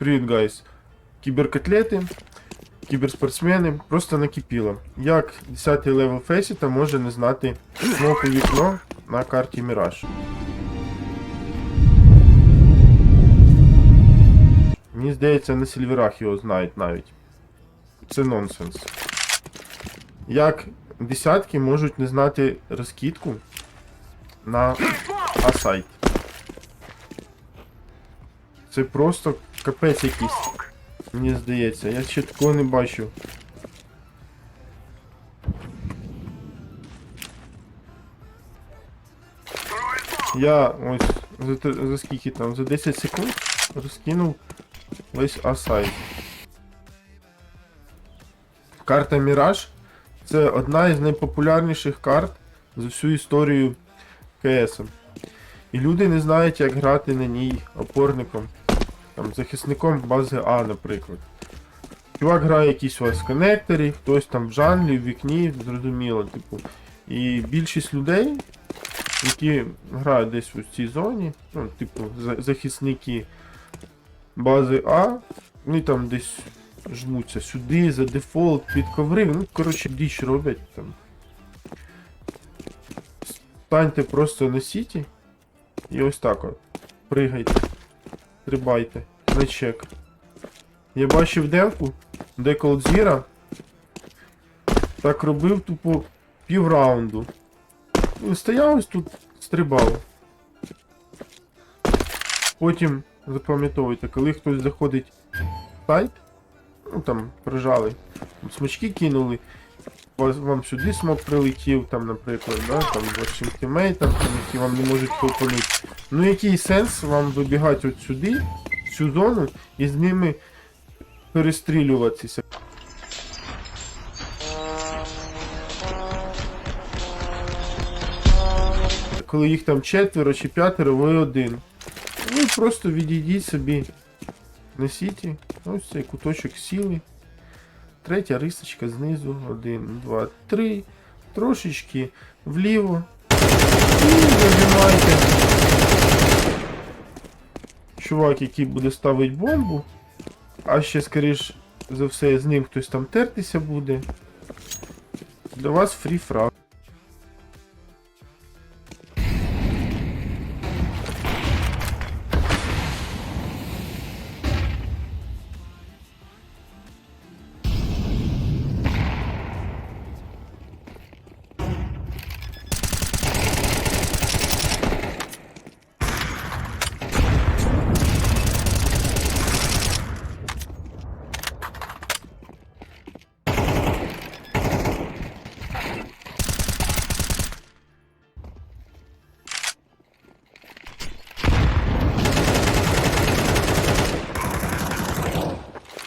Привіт, гайс. Кіберкотлети, кіберспортсмени, просто накипіло. Як 10 левел Фейсіта може не знати смоку вікно на карті Міраж? Мені здається, на сільверах його знають навіть. Це нонсенс. Як десятки можуть не знати розкидку на А-сайт? Це просто капець якийсь. Мені здається, я ще такого не бачив. Я ось за, за скільки там, за 10 секунд розкинув весь асайт. Карта Міраж це одна із найпопулярніших карт за всю історію КС. І люди не знають, як грати на ній опорником, там, захисником бази А, наприклад. Чувак грає якісь у вас коннекторі, хтось там в жанрі, в вікні, зрозуміло, типу. І більшість людей, які грають десь у цій зоні, ну, типу, захисники бази А, вони там десь жмуться сюди, за дефолт, під коври, ну, коротше, діч роблять там. Станьте просто на сіті і ось так от. Пригайте. Стрибайте. На чек. Я бачив демку, де Колдзіра так робив тупо пів раунду. Ну, Стояв ось тут, стрибав. Потім запам'ятовуйте, коли хтось заходить в сайт, ну там прижали, смачки кинули, вам сюди смок прилетів, там, наприклад, да, там вашим тімейтам, там, які вам не можуть попонити. Ну який сенс вам вибігати от сюди, в цю зону, і з ними перестрілюватися? Коли їх там четверо чи п'ятеро, ви один. Ну просто відійдіть собі на сіті. Ось цей куточок сіли. Третя рисочка знизу. Один, два, три. Трошечки вліво. І зажимайте. Чувак, який буде ставити бомбу. А ще, скоріш за все, з ним хтось там тертися буде. Для вас фрі фраг.